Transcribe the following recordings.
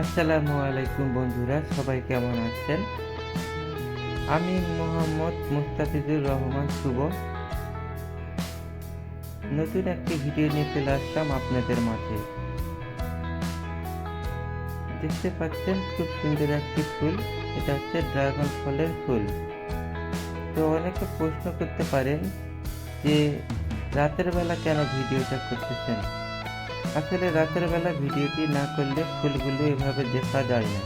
আসসালামু আলাইকুম বন্ধুরা, সবাই কেমন আছেন? আমি মোহাম্মদ মুস্তাফিজুর রহমান শুভ। নতুন একটি ভিডিও নিয়ে চলে আসলাম আপনাদের মাঝে। দেখতে পাচ্ছেন খুব সুন্দর একটি ফুল, এটা হচ্ছে ড্রাগন ফলের ফুল। তো অনেকে প্রশ্ন করতে পারেন যে রাতের বেলা কেন ভিডিওটা করতেছেন? আসলে রাতের বেলা ভিডিওটি না করলে ফুলগুলো এভাবে দেখা যায় না।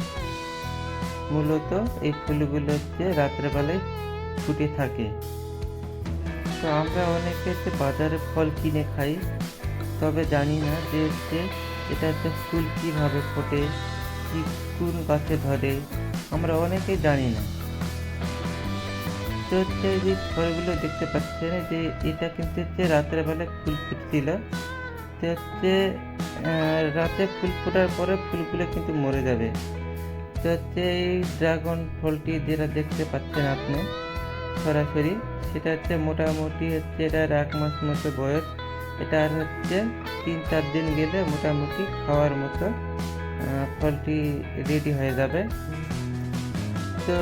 মূলত এই ফুলগুলো হচ্ছে রাতের বেলায় ফুটে থাকে। তো আমরা অনেকে হচ্ছে বাজারে ফল কিনে খাই, তবে জানি না যে হচ্ছে এটা হচ্ছে ফুল কীভাবে ফোটে, কি কোন গাছে ধরে, আমরা অনেকেই জানি না। তো হচ্ছে যে ফলগুলো দেখতে পাচ্ছেন যে এটা কিন্তু হচ্ছে রাতের বেলায় ফুল ফুটছিল। তো হচ্ছে রাতে ফুল ফোটার পরে ফুলগুলো কিন্তু মরে যাবে। তো হচ্ছে এই ড্রাগন ফলটি যেটা দেখতে পাচ্ছেন আপনি, সরাসরি, সেটা হচ্ছে মোটামুটি হচ্ছে এটার এক মাস মতো বয়স। এটা আর হচ্ছে তিন চার দিন গেলে মোটামুটি খাওয়ার মতো ফলটি রেডি হয়ে যাবে। তো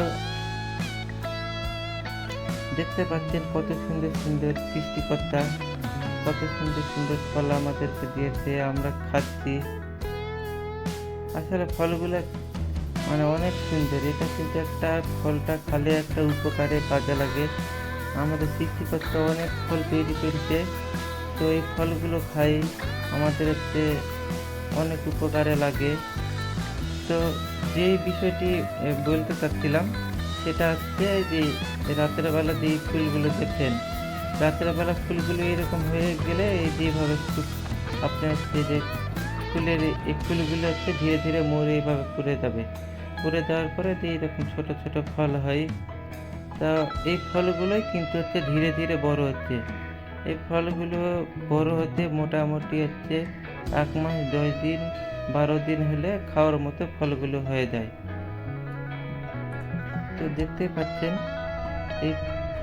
দেখতে পাচ্ছেন কত সুন্দর সুন্দর সৃষ্টিকর্তা। কত সুন্দর সুন্দর ফল আমাদেরকে দিয়েছে, আমরা খাচ্ছি। আসলে ফলগুলো মানে অনেক সুন্দর। এটা কিন্তু একটা ফলটা খালে একটা উপকারে কাজে লাগে। আমাদের সৃষ্টিকর্তা অনেক ফল তৈরি করেছে। তো এই ফলগুলো খাই, আমাদের হচ্ছে অনেক উপকারে লাগে। তো যে বিষয়টি বলতে চাচ্ছিলাম, সেটা হচ্ছে যে রাতের বেলা যে ফুলগুলো দেখেন রাতের বেলা ফুলগুলো এরকম হয়ে গেলে এই যেভাবে আপনার হচ্ছে যে ফুলের এই ফুলগুলো হচ্ছে ধীরে ধীরে মরে এইভাবে পুড়ে যাবে। পুড়ে যাওয়ার পরে যে এরকম ছোট ছোট ফল হয়, তা এই ফলগুলোই কিন্তু হচ্ছে ধীরে ধীরে বড় হচ্ছে। এই ফলগুলো বড় হতে মোটামুটি হচ্ছে এক মাস, দশ দিন, বারো দিন হলে খাওয়ার মতো ফলগুলো হয়ে যায়। তো দেখতে পাচ্ছেন, এই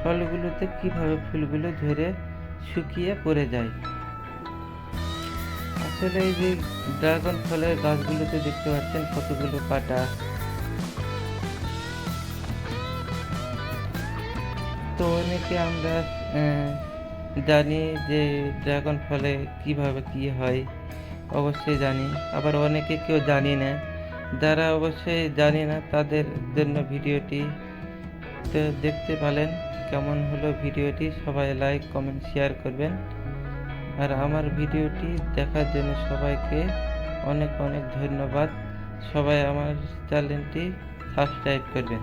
ফলগুলোতে কীভাবে ফুলগুলো ঝরে শুকিয়ে পড়ে যায়। আসলে এই যে ড্রাগন ফলের গাছগুলোতে দেখতে পাচ্ছেন কতগুলো পাতা। তো অনেকে আমরা জানি যে ড্রাগন ফলে কীভাবে কি হয়। অবশ্যই জানি, আবার অনেকে কেউ জানি না। যারা অবশ্যই জানি না, তাদের জন্য ভিডিওটি তো দেখতে পেলেন কেমন হলো ভিডিওটি, সবাই লাইক, কমেন্ট, শেয়ার করবেন। আর আমার ভিডিওটি দেখার জন্য সবাইকে অনেক অনেক ধন্যবাদ। সবাই আমার চ্যানেলটি সাবস্ক্রাইব করবেন।